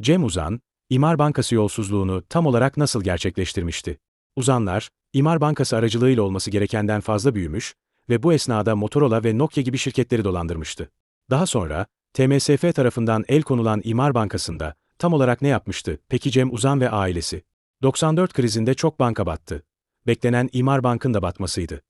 Cem Uzan, İmar Bankası yolsuzluğunu tam olarak nasıl gerçekleştirmişti? Uzanlar, İmar Bankası aracılığıyla olması gerekenden fazla büyümüş ve bu esnada Motorola ve Nokia gibi şirketleri dolandırmıştı. Daha sonra, TMSF tarafından el konulan İmar Bankası'nda tam olarak ne yapmıştı peki Cem Uzan ve ailesi? 94 krizinde çok banka battı. Beklenen İmar Bank'ın da batmasıydı.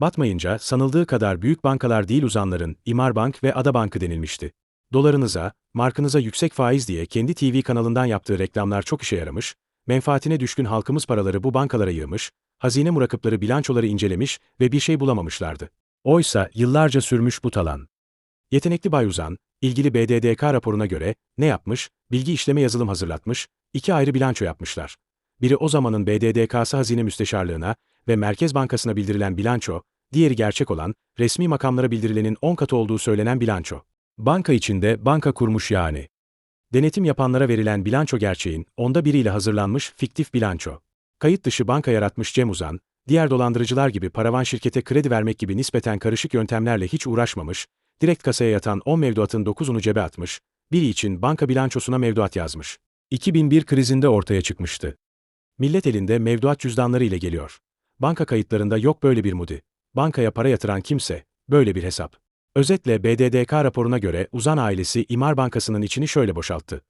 Batmayınca sanıldığı kadar büyük bankalar değil uzanların İmar Bank ve Ada Bankı denilmişti. Dolarınıza, markınıza yüksek faiz diye kendi TV kanalından yaptığı reklamlar çok işe yaramış, menfaatine düşkün halkımız paraları bu bankalara yığmış, hazine murakıpları bilançoları incelemiş ve bir şey bulamamışlardı. Oysa yıllarca sürmüş bu talan. Yetenekli Bay Uzan, ilgili BDDK raporuna göre ne yapmış, bilgi işleme yazılım hazırlatmış, iki ayrı bilanço yapmışlar. Biri o zamanın BDDK'sı Hazine Müsteşarlığına ve Merkez Bankası'na bildirilen bilanço, diğeri gerçek olan, resmi makamlara bildirilenin 10 katı olduğu söylenen bilanço. Banka içinde banka kurmuş yani. Denetim yapanlara verilen bilanço gerçeğin onda biriyle hazırlanmış fiktif bilanço. Kayıt dışı banka yaratmış Cem Uzan, diğer dolandırıcılar gibi paravan şirkete kredi vermek gibi nispeten karışık yöntemlerle hiç uğraşmamış, direkt kasaya yatan 10 mevduatın 9'unu cebe atmış, biri için banka bilançosuna mevduat yazmış. 2001 krizinde ortaya çıkmıştı. Millet elinde mevduat cüzdanları ile geliyor. Banka kayıtlarında yok böyle bir mudi. Bankaya para yatıran kimse, böyle bir hesap. Özetle BDDK raporuna göre Uzan ailesi İmar Bankası'nın içini şöyle boşalttı.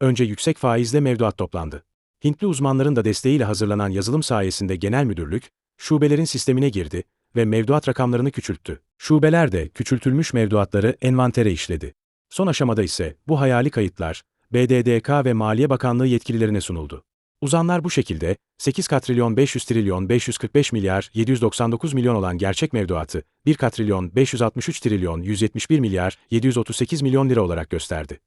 Önce yüksek faizle mevduat toplandı. Hintli uzmanların da desteğiyle hazırlanan yazılım sayesinde genel müdürlük, şubelerin sistemine girdi ve mevduat rakamlarını küçülttü. Şubeler de küçültülmüş mevduatları envantere işledi. Son aşamada ise bu hayali kayıtlar, BDDK ve Maliye Bakanlığı yetkililerine sunuldu. Uzanlar bu şekilde 8 katrilyon 500 trilyon 545 milyar 799 milyon olan gerçek mevduatı 1 katrilyon 563 trilyon 171 milyar 738 milyon lira olarak gösterdi.